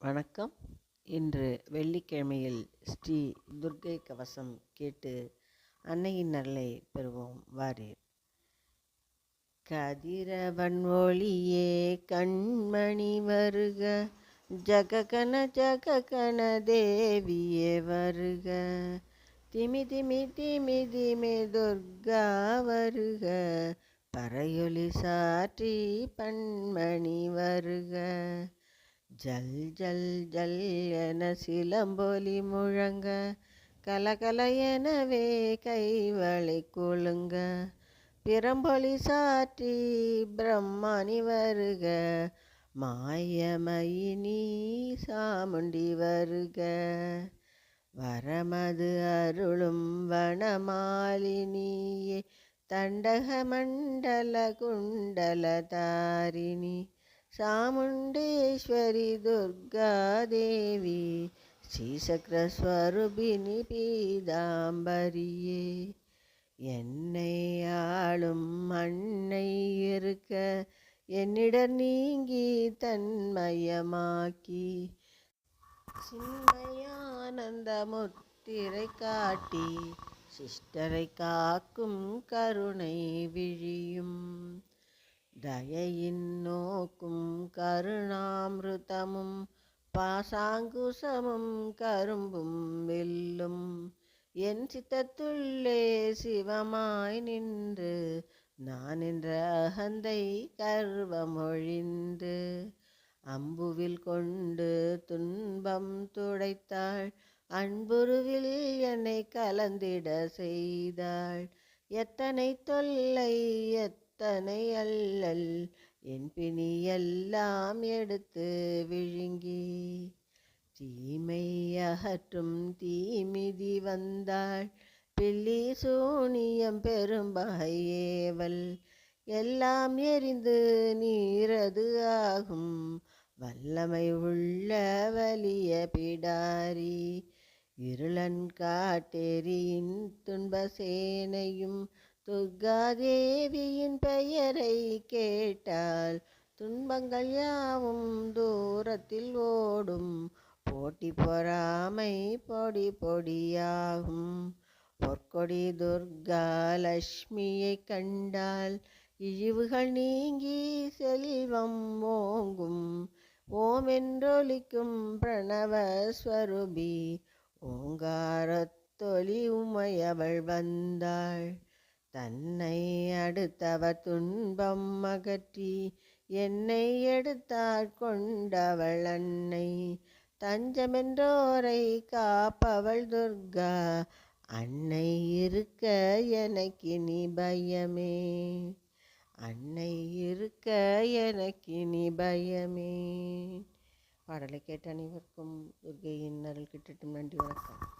வணக்கம். இன்று வெள்ளிக்கிழமையில் ஸ்ரீ துர்க்கை கவசம் கேட்டு அன்னையின் அருளை பெறுவோம். வாரீர். கதிரவன் ஒளியே கண்மணி வருக. ஜககன ஜககன தேவியே வருக. திமி திமி திமி திமி துர்கா வருக. பறையொலி சாற்றி பண்மணி வருக. ஜல் ஜல் ஜல் என சிலம்பொலி முழங்க கலகல எனவே கைவளை கொழுங்க பிரம்பொலி சாற்றி பிரம்மணி வருக மாயமயினி சாமுண்டி வருக. வரமது அருளும் வனமாலினியே தண்டக மண்டல குண்டல தாரிணி. சாமுண்டேஸ்வரி துர்காதேவி ஸ்ரீசக்கரஸ்வரூபிணி பீதாம்பரியே. என்னை ஆளும் மண்ணை இருக்க என்னிடம் நீங்கி தன்மயமாக்கி சின்மயானந்த முத்திரை காட்டி சிஸ்டரை காக்கும் கருணை விழியும். தயையின் நோக்கும் கருணாமிருதமும் பாசாங்குசமும் கரும்பும் வில்லும். என் சித்தத்துள்ளே சிவமாய் நின்று நான் என்ற அகந்தை கர்வமொழிந்து. அம்புவில் கொண்டு துன்பம் துடைத்தாள் அன்புருவில் என்னை கலந்திட செய்தாள். எத்தனை தொல்லை எத்தனை அல்லல் என் பிணி எல்லாம் எடுத்து விழுங்கி தீமை அகற்றும் தீமிதி வந்தாள். பில்லி சூனியம் பெரும்பகையேவல் எல்லாம் எரிந்து நீரது ஆகும். வல்லமை உள்ள வலிய பிடாரி. இருளன் காட்டெறியின் துன்பசேனையும் துர்காதேவியின் பெயரை கேட்டால் துன்பங்கள் யாவும் தூரத்தில் ஓடும். போட்டி பொறாமை பொடி பொடியாகும். பொற்கொடி துர்கா லட்சுமியை கண்டால் இழிவுகள் நீங்கி செல்வம் ஓங்கும். ஓம் என்றொலிக்கும் பிரணவஸ்வரூபி ஓங்காரத்தொலி உமையவள் வந்தாள். தன்னை அடுத்தவர் துன்பம் அகற்றி என்னை எடுத்தாள் கொண்டவள் அன்னை. தஞ்சமென்றோரை காப்பவள் துர்கா அன்னை இருக்க எனக்கினி பயமே. அன்னை இருக்க எனக்கினி பயமே. பாடலை கேட்ட அனைவருக்கும் துர்கையின் அருள் கிட்டட்டும் நன்றி வணக்கம்.